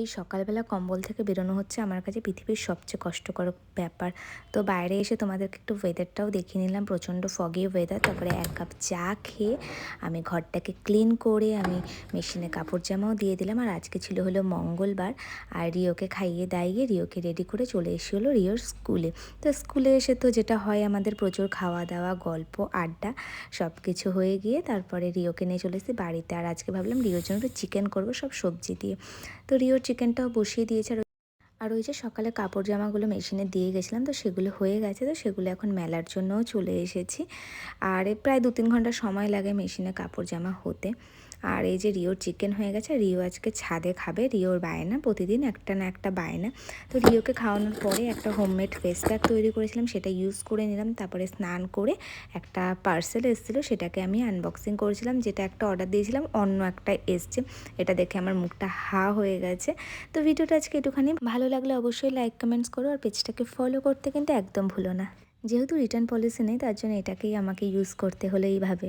এই সকালবেলা কম্বল থেকে বেরোনো হচ্ছে আমার কাছে পৃথিবীর সবচেয়ে কষ্টকর ব্যাপার। তো বাইরে এসে তোমাদেরকে একটু ওয়েদারটাও দেখিয়ে নিলাম, প্রচণ্ড ফগি ওয়েদার তারপরে এক কাপ চা খেয়ে আমি ঘরটাকে ক্লিন করে আমি মেশিনে কাপড় জামাও দিয়ে দিলাম। আর আজকে ছিল হলো মঙ্গলবার, আর রিওকে খাইয়ে দাইয়ে রিওকে রেডি করে চলে এসে হলো রিওর স্কুলে। তো স্কুলে এসে তো যেটা হয়, আমাদের প্রচুর খাওয়া দাওয়া গল্প, আড্ডা সব কিছু হয়ে গিয়ে তারপরে রিওকে নিয়ে চলে এসেছি বাড়িতে। আর আজকে ভাবলাম রিওর জন্য একটু চিকেন করব, সব সবজি দিয়ে। তো রিওর চিকেনটাও বসিয়ে দিয়েছে আর আর ওই যে সকালে কাপড় জামাগুলো মেশিনে দিয়ে গেছিলাম, তো সেগুলো হয়ে গেছে, তো সেগুলো এখন মেলার জন্যও চলে এসেছি। আর প্রায় দু তিন ঘণ্টা সময় লাগে মেশিনে কাপড় জামা হতে। আর এই যে রিওর চিকেন হয়ে গেছে, রিও আজকে ছাদে খাবে, রিওর বায়না, প্রতিদিন একটা না একটা বায়না। তো রিওকে খাওয়ানোর পরে একটা হোমমেড ফেস প্যাক তৈরি করেছিলাম, সেটা ইউজ করে নিলাম, তারপরে স্নান করে একটা পার্সেল এসেছিল, সেটাকে আমি আনবক্সিং করেছিলাম, যেটা একটা অর্ডার দিয়েছিলাম, অন্য একটা এসছে, এটা দেখে আমার মুখটা হা হয়ে গেছে। তো ভিডিওটা আজকে একটুখানি ভালো লাগলে অবশ্যই লাইক কমেন্টস করো আর পেজটাকে ফলো করতে কিন্তু একদম ভুলো না। যেহেতু রিটার্ন পলিসি নেই, তার জন্য এটাকেই আমাকে ইউজ করতে হলো এইভাবে।